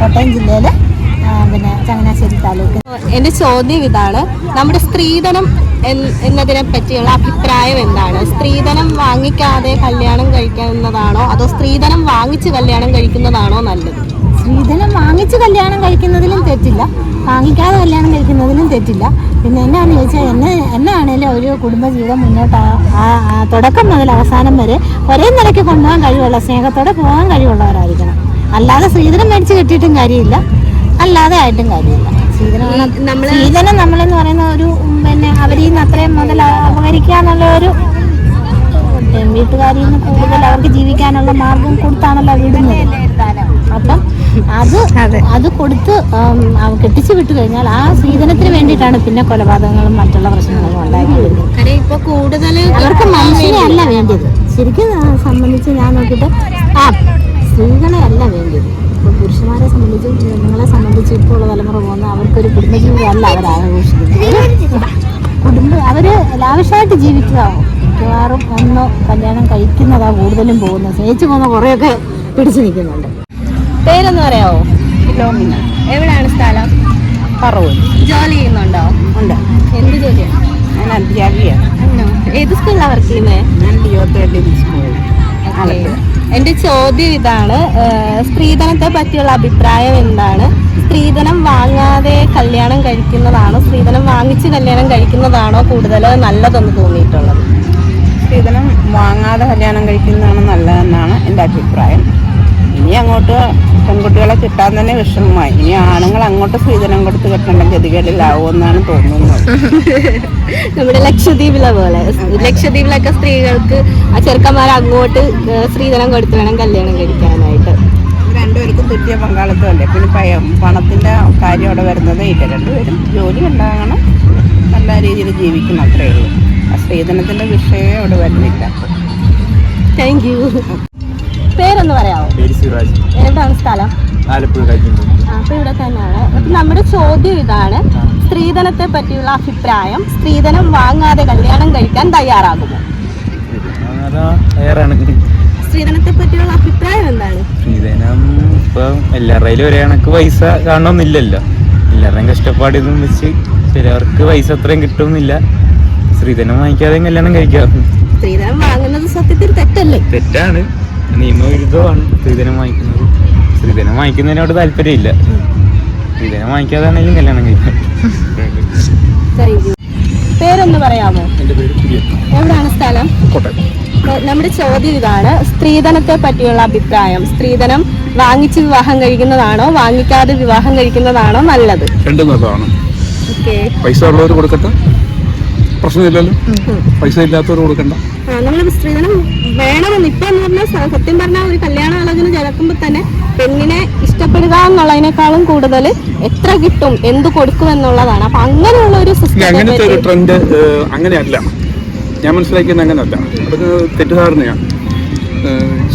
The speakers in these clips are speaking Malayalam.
കോട്ടയം ജില്ലയിൽ പിന്നെ ചങ്ങനാശ്ശേരി താലൂക്ക്. എന്റെ ചോദ്യം ഇതാണ്. നമ്മുടെ സ്ത്രീധനം എന്നതിനെ പറ്റിയുള്ള അഭിപ്രായം എന്താണ്? സ്ത്രീധനം വാങ്ങിക്കാതെ കല്യാണം കഴിക്കുന്നതാണോ? അതോ സ്ത്രീധനം വാങ്ങിച്ച് കല്യാണം കഴിക്കുന്നതാണോ നല്ലത്? സ്ത്രീധനം വാങ്ങിച്ച് കല്യാണം കഴിക്കുന്നതിലും തെറ്റില്ല. വാങ്ങിക്കാതെ കല്യാണം കഴിക്കുന്നതിലും തെറ്റില്ല. പിന്നെ എന്നാന്ന് ചോദിച്ചാൽ എന്നെ എന്നാണേലും ഒരു കുടുംബജീവിതം മുന്നോട്ട് തുടക്കം മുതൽ അവസാനം വരെ ഒരേ നിലയ്ക്ക് കൊണ്ടുപോകാൻ കഴിവുള്ള സ്നേഹത്തോടെ പോകാൻ കഴിവുള്ളവരായിരിക്കണം. അല്ലാതെ സ്ത്രീധനം മേടിച്ച് കെട്ടിയിട്ടും കാര്യമില്ല. അല്ലാതെ ആയിട്ടും കാര്യമില്ല. സ്ത്രീധനം നമ്മളെന്ന് പറയുന്ന ഒരു പിന്നെ അവരിൽ നിന്ന് അത്രയും മുതൽ അപകരിക്കാന്നുള്ള ഒരു വീട്ടുകാരിൽ നിന്ന് കൂടുതൽ അവർക്ക് ജീവിക്കാനുള്ള മാർഗം കൊടുത്താണല്ലോ വിടുന്നത് അപ്പം അത് അത്. കൊടുത്ത് കെട്ടിച്ചു വിട്ടു കഴിഞ്ഞാൽ ആ സ്ത്രീധനത്തിന് വേണ്ടിയിട്ടാണ് പിന്നെ കൊലപാതകങ്ങളും മറ്റുള്ള പ്രശ്നങ്ങളും ഉണ്ടായിരുന്നത് അവർക്ക് മനുഷ്യനെ അല്ല വേണ്ടത്. ശരിക്കും സംബന്ധിച്ച് ഞാൻ നോക്കിയിട്ട് ആ സ്ത്രീകളെ അല്ല വേണ്ടത്. ഇപ്പോൾ പുരുഷന്മാരെ സംബന്ധിച്ചും ജനങ്ങളെ സംബന്ധിച്ചും ഇപ്പോൾ ഉള്ള തലമുറ പോകുന്ന അവർക്കൊരു കുടുംബജീവിതം അല്ല അവർ ആഘോഷിക്കുന്നത്. കുടുംബ അവർ ലാവിഷായിട്ട് ജീവിക്കുക മിക്കവാറും ഒന്ന് കല്യാണം കഴിക്കുന്നതാ കൂടുതലും പോകുന്നത്. സ്നേഹിച്ചു പോകുന്ന കുറേയൊക്കെ പിടിച്ചു നിൽക്കുന്നുണ്ട്. പേരൊന്ന് പറയാവോ? എവിടെയാണ് സ്ഥലം? പറവൂർ ജോലി ചെയ്യുന്നുണ്ടോ? ഉണ്ട്. എന്ത് ജോലിയാണ് ഞാൻ അധ്യാപികയാണ്. ഏത് സ്കൂളിലാണ് വർക്ക് ചെയ്യുന്നത് ഞാൻ ഡിയോത്തേണ്ടി സ്കൂൾ എന്റെ ചോദ്യം ഇതാണ് സ്ത്രീധനത്തെ പറ്റിയുള്ള അഭിപ്രായം എന്താണ്? സ്ത്രീധനം വാങ്ങാതെ കല്യാണം കഴിക്കുന്നതാണോ? സ്ത്രീധനം വാങ്ങിച്ച് കല്യാണം കഴിക്കുന്നതാണോ കൂടുതൽ നല്ലതെന്ന് തോന്നിയിട്ടുള്ളത്? സ്ത്രീധനം വാങ്ങാതെ കല്യാണം കഴിക്കുന്നതാണ് നല്ലതെന്നാണ് എന്റെ അഭിപ്രായം. ഇനി അങ്ങോട്ട് പെൺകുട്ടികളെ കിട്ടാൻ തന്നെ വിഷമമായി. ഇനി ആണുങ്ങൾ അങ്ങോട്ട് സ്ത്രീധനം കൊടുത്ത് കെട്ടേണ്ട ഗതികേടിലാവുമെന്നാണ് തോന്നുന്നത്. നമ്മുടെ ലക്ഷദ്വീപിലെ പോലെ. ലക്ഷദ്വീപിലൊക്കെ സ്ത്രീകൾക്ക് ആ ചെറുക്കന്മാർ അങ്ങോട്ട് സ്ത്രീധനം കൊടുത്ത് വേണം കല്യാണം കഴിക്കാനായിട്ട്. രണ്ടുപേർക്കും തുല്യ പങ്കാളിത്തമല്ലേ? പിന്നെ പയം പണത്തിന്റെ കാര്യം അവിടെ വരുന്നതേ ഇല്ല. രണ്ടുപേരും ജോലി ഉണ്ടാകണം. നല്ല രീതിയിൽ ജീവിക്കണം അത്രയേ ഉള്ളൂ. ആ സ്ത്രീധനത്തിന്റെ വിഷയമേ അവിടെ വരുന്നില്ല. താങ്ക് യു പേരൊന്ന് പറയാമോ പേര് സിറാജ്. എവിടെയാണ് സ്ഥലം? ആലപ്പുഴ കഴിഞ്ഞു ആ, അപ്പൊ ഇവിടെ തന്നെയാണ്. അപ്പൊ നമ്മുടെ ചോദ്യം ഇതാണ്. സ്ത്രീധനത്തെ പറ്റിയുള്ള അഭിപ്രായം സ്ത്രീധനം വാങ്ങാതെ കല്യാണം കഴിക്കാൻ തയ്യാറാകുമോ? സ്ത്രീധനത്തെ പറ്റിയുള്ള അഭിപ്രായം എന്താണ്? സ്ത്രീധനം ഇപ്പം എല്ലാവരുടെയും ഒരേ കണക്ക് പൈസ കാണണമെന്നില്ലല്ലോ എല്ലാവരുടെയും കഷ്ടപ്പാട് ഇതും വെച്ച് ചിലവർക്ക് പൈസ അത്രയും കിട്ടുമെന്നില്ല സ്ത്രീധനം വാങ്ങിക്കാതെ കല്യാണം കഴിക്കാം. സ്ത്രീധനം വാങ്ങുന്നത് സത്യത്തിൽ തെറ്റല്ലേ? തെറ്റാണ്. നിയമവിരുദ്ധമാണ് സ്ത്രീധനം വാങ്ങിക്കുന്നത്. സ്ത്രീധനം വാങ്ങിക്കുന്നതിനോട് താല്പര്യമില്ല. സ്ത്രീധനം വാങ്ങിക്കാതാണെങ്കിലും കല്യാണം കഴിക്കാം. പേരൊന്ന് പറയാമോ? എന്റെ പേര് കുര്യൻ എവിടെയാണ് സ്ഥലം? കോട്ടയം. നമ്മുടെ ചോദ്യം ഇതാണ്. സ്ത്രീധനത്തെ പറ്റിയുള്ള അഭിപ്രായം. സ്ത്രീധനം വാങ്ങിച്ച് വിവാഹം കഴിക്കുന്നതാണോ വാങ്ങിക്കാതെ വിവാഹം കഴിക്കുന്നതാണോ നല്ലത്? രണ്ടും നല്ലതാണ് പൈസ ഉള്ളവർ കൊടുക്കട്ടെ. പ്രശ്നമില്ലല്ലോ. പൈസ ഇല്ലാത്തവർ കൊടുക്കണ്ട. ആ, നമ്മൾ സ്ത്രീധനം വേണമെന്ന് ഇപ്പൊ എന്ന് പറഞ്ഞാൽ സത്യം പറഞ്ഞാൽ ഒരു കല്യാണ ആലോചന ചേർക്കുമ്പോൾ തന്നെ പെണ്ണിനെ ഇഷ്ടപ്പെടുക എന്നുള്ളതിനേക്കാളും കൂടുതൽ എത്ര കിട്ടും എന്ത് കൊടുക്കും എന്നുള്ളതാണ്. അപ്പൊ അങ്ങനെയുള്ള ഒരു അങ്ങനത്തെ ഒരു ട്രെൻഡ് അങ്ങനെയല്ല. ഞാൻ മനസ്സിലാക്കിയത് അങ്ങനെയല്ല. അത് തെറ്റിദ്ധാരണയാണ്.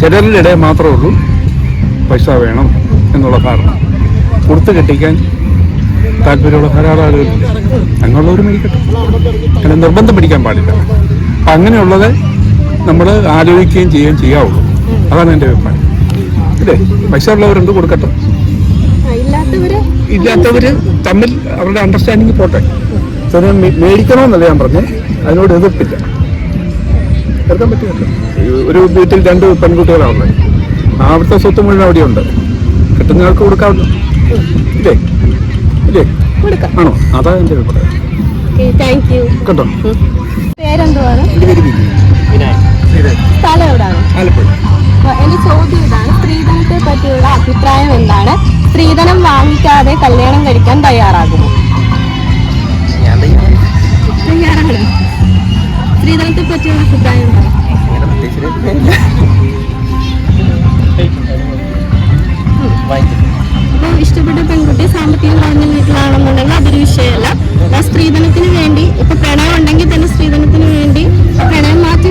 ചിലരിലിടെ ചിലരുടെ മാത്രമേ ഉള്ളൂ. പൈസ വേണം എന്നുള്ള കാരണം കൊടുത്തു കെട്ടിക്കാൻ താല്പര്യമുള്ള ധാരാളം ആളുകളുണ്ട്. അങ്ങനെയുള്ളവർ മേടിക്കട്ടെ. അങ്ങനെ നിർബന്ധം പിടിക്കാൻ പാടില്ല. അപ്പം അങ്ങനെയുള്ളത് നമ്മൾ ആലോചിക്കുകയും ചെയ്യുകയും ചെയ്യാവുള്ളൂ. അതാണ് എന്റെ അഭിപ്രായം. ഇല്ലേ പൈസ ഉള്ളവരുണ്ട് കൊടുക്കട്ടെ ഇല്ലാത്തവര്? തമ്മിൽ അവരുടെ അണ്ടർസ്റ്റാൻഡിങ് പോട്ടെ. ചെറിയ മേടിക്കണമെന്നല്ല ഞാൻ പറഞ്ഞേ. അതിനോട് എതിർപ്പില്ല. എടുക്കാൻ പറ്റില്ല. ഒരു വീട്ടിൽ രണ്ട് പെൺകുട്ടികളാണ് അവിടുത്തെ സ്വത്ത് മുഴുവൻ അവിടെയുണ്ട്. കിട്ടുന്നയാൾക്ക് കൊടുക്കാവുന്നു ഇല്ലേ? ഇല്ലേ? ആണോ? അതാ എന്റെ അഭിപ്രായം. താങ്ക് യു കേട്ടോ പേരെന്തുവാണ്. സ്ഥലം എവിടാണ്? ആലപ്പുഴ. എന്റെ ചോദ്യം ഇതാണ് സ്ത്രീധനത്തെ പറ്റിയുള്ള അഭിപ്രായം എന്താണ്? സ്ത്രീധനം വാങ്ങിക്കാതെ കല്യാണം കഴിക്കാൻ തയ്യാറാകുമോ? തയ്യാറാണ്. സ്ത്രീധനത്തെ പറ്റിയുള്ള അഭിപ്രായം എന്താണ്? ഇഷ്ടപ്പെട്ട പെൺകുട്ടി സാമ്പത്തികം കുറഞ്ഞ വീട്ടിലാണെന്നുണ്ടെങ്കിൽ അതൊരു വിഷയമല്ല. ആ സ്ത്രീധനത്തിന് വേണ്ടി ഇപ്പൊ പ്രണയം ഉണ്ടെങ്കിൽ തന്നെ സ്ത്രീധനത്തിന് വേണ്ടി പ്രണയം മാറ്റി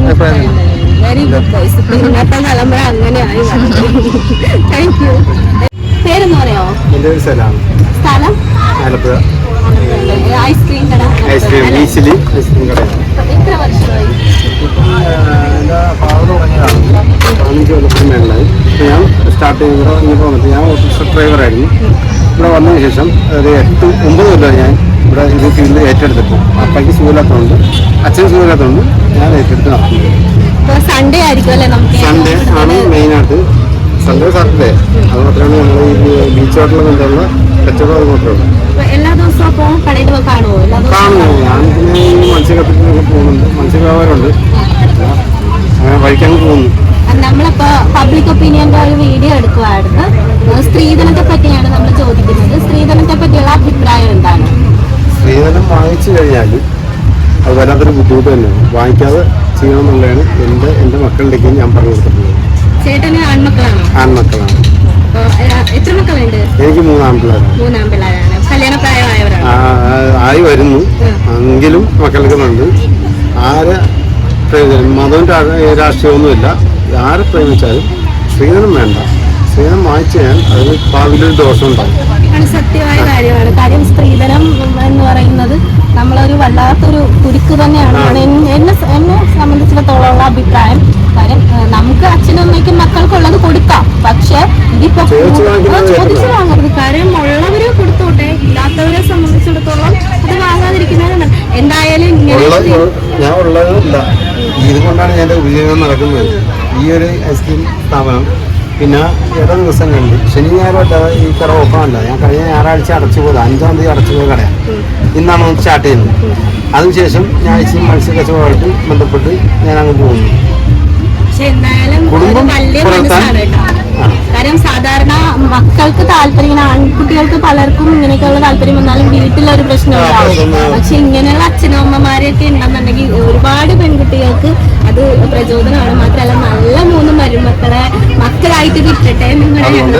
അഭിപ്രായം? വെരി ഗുഡ് ബോയ്സ് ഇന്നത്തെ തലമുറ അങ്ങനെയായി താങ്ക് യു പേരെന്ന് സ്ഥലം ആലപ്പുഴ. ഐസ്ക്രീം കട. ഐസ്ക്രീം ബീച്ചിൽ ഐസ്ക്രീം കട എത്ര വർഷമായി. സ്റ്റാർട്ട് ചെയ്ത് ഇങ്ങോട്ട് വന്നിട്ട് ഞാൻ ഓഫീസർ ഡ്രൈവറായിരുന്നു ഇവിടെ വന്നതിന് ശേഷം ഒരു എട്ട് ഒമ്പത് കൊല്ലം ഞാൻ ഇവിടെ ഇത് ഫീൽഡ് ഏറ്റെടുത്തിട്ട് അപ്പയ്ക്ക് സുഖമില്ലാത്തതുകൊണ്ട് അച്ഛൻ സുഖമില്ലാത്തതുകൊണ്ട് ഞാൻ ഏറ്റെടുത്ത് നടത്തുന്നത് സൺഡേ സൺഡേ ആണ് മെയിനായിട്ട് സൺഡേ സാറ്റർഡേ അത് മാത്രമാണ് ഞങ്ങൾ ഈ ബീച്ച് ഹോട്ടലിൽ കൊണ്ടുള്ള കച്ചവടം അത് മാത്രമാണ് കാണുമോ ഞാൻ പിന്നെ മത്സ്യകത്തിനൊക്കെ പോകുന്നുണ്ട്. മത്സ്യവ്യാപാരമുണ്ട്. അങ്ങനെ വഴിക്കങ്ങ് പോകുന്നു. പബ്ലിക് ഒപ്പീനിയന്റെ ഒരു വീഡിയോ എടുക്കുവായിരുന്നു. സ്ത്രീധനത്തെ പറ്റിയാണ് നമ്മൾ ചോദിക്കുന്നത്. സ്ത്രീധനത്തെ പറ്റിയുള്ള അഭിപ്രായം എന്താണ്? സ്ത്രീധനം വാങ്ങിച്ചു കഴിഞ്ഞാൽ അത് വല്ലാത്തൊരു ബുദ്ധിമുട്ട് തന്നെയാണ് വാങ്ങിക്കാതെ ചെയ്യണമെന്നുള്ളതാണ് എന്റെ എന്റെ മക്കളുടെയൊക്കെ ഞാൻ പറഞ്ഞു കൊടുത്തിട്ടുള്ളത്. ചേട്ടന് ആൺമക്കളാണോ? ആൺമക്കളാണ്. അപ്പൊ, ഏഹ്, എത്ര മക്കളുണ്ട്? എനിക്ക് മൂന്നാം പിള്ളേരാണ് മൂന്നാം ആയി വരുന്നു. എങ്കിലും മക്കൾക്കുന്നുണ്ട് ആരെ പ്രയോജനം? മതവും രാഷ്ട്രീയമൊന്നുമില്ല ആരെ പ്രേമിച്ചാലും സ്ത്രീധനം വേണ്ട. സ്ത്രീധനം വാങ്ങിച്ചു കഴിഞ്ഞാൽ അതിന് ഭാവിയിലൊരു ദോഷം ഉണ്ടാകും സത്യമായ കാര്യമാണ്. കാര്യം സ്ത്രീധനം എന്ന് പറയുന്നത് നമ്മളൊരു വല്ലാത്തൊരു കുരുക്ക് തന്നെയാണ്. എന്നെ എന്നെ സംബന്ധിച്ചിടത്തോളം ഉള്ള അഭിപ്രായം. കാര്യം നമുക്ക് അച്ഛനും അമ്മയ്ക്കും മക്കൾക്കുള്ളത് കൊടുക്കാം. പക്ഷെ ഇതിപ്പോ ചോദിച്ചു വാങ്ങരുത്. കാര്യം ഉള്ളവര് കൊടുത്തോട്ടെ ഇല്ലാത്തവരെ സംബന്ധിച്ചിടത്തോളം അത് വാങ്ങാതിരിക്കുന്നതാണ്. എന്തായാലും ഞാൻ ഉള്ളതല്ല ഇതുകൊണ്ടാണ് ഞാൻ ഉപജീവനം നടക്കുന്നത്. ഈ ഒരു ഐസ്ക്രീം സ്ഥാപനം പിന്നെ ഇട ദിവസങ്ങളിൽ ശനി ഞായറായിട്ട് ഈ കട ഓപ്പണല്ല ഞാൻ കഴിഞ്ഞ ഞായറാഴ്ച അടച്ചു പോയത്. അഞ്ചാം തീയതി അടച്ചു പോയ കടയാണ് ഇന്നാണ് സ്റ്റാർട്ട് ചെയ്യുന്നത്. അതിനുശേഷം ഞായറാഴ്ച മത്സ്യ കച്ചവടമായിട്ട് ബന്ധപ്പെട്ട് ഞാൻ അങ്ങോട്ട് പോകുന്നു. കുടുംബം പുലർത്താൻ- കാര്യം സാധാരണ മക്കൾക്ക് താല്പര്യം ഇങ്ങനെ ആൺകുട്ടികൾക്ക് പലർക്കും ഇങ്ങനെയൊക്കെയുള്ള താല്പര്യം വന്നാലും വീട്ടിലൊരു പ്രശ്നം ഉണ്ടാവും പക്ഷെ ഇങ്ങനെയുള്ള അച്ഛനമ്മമാരെയൊക്കെ ഉണ്ടെന്നുണ്ടെങ്കിൽ ഒരുപാട് പെൺകുട്ടികൾക്ക് അത് പ്രചോദനമാണ്. മാത്രമല്ല നല്ല മൂന്ന് മരുമക്കളെ മക്കളായിട്ട് കിട്ടട്ടെ എന്ന് അതുകൊണ്ട്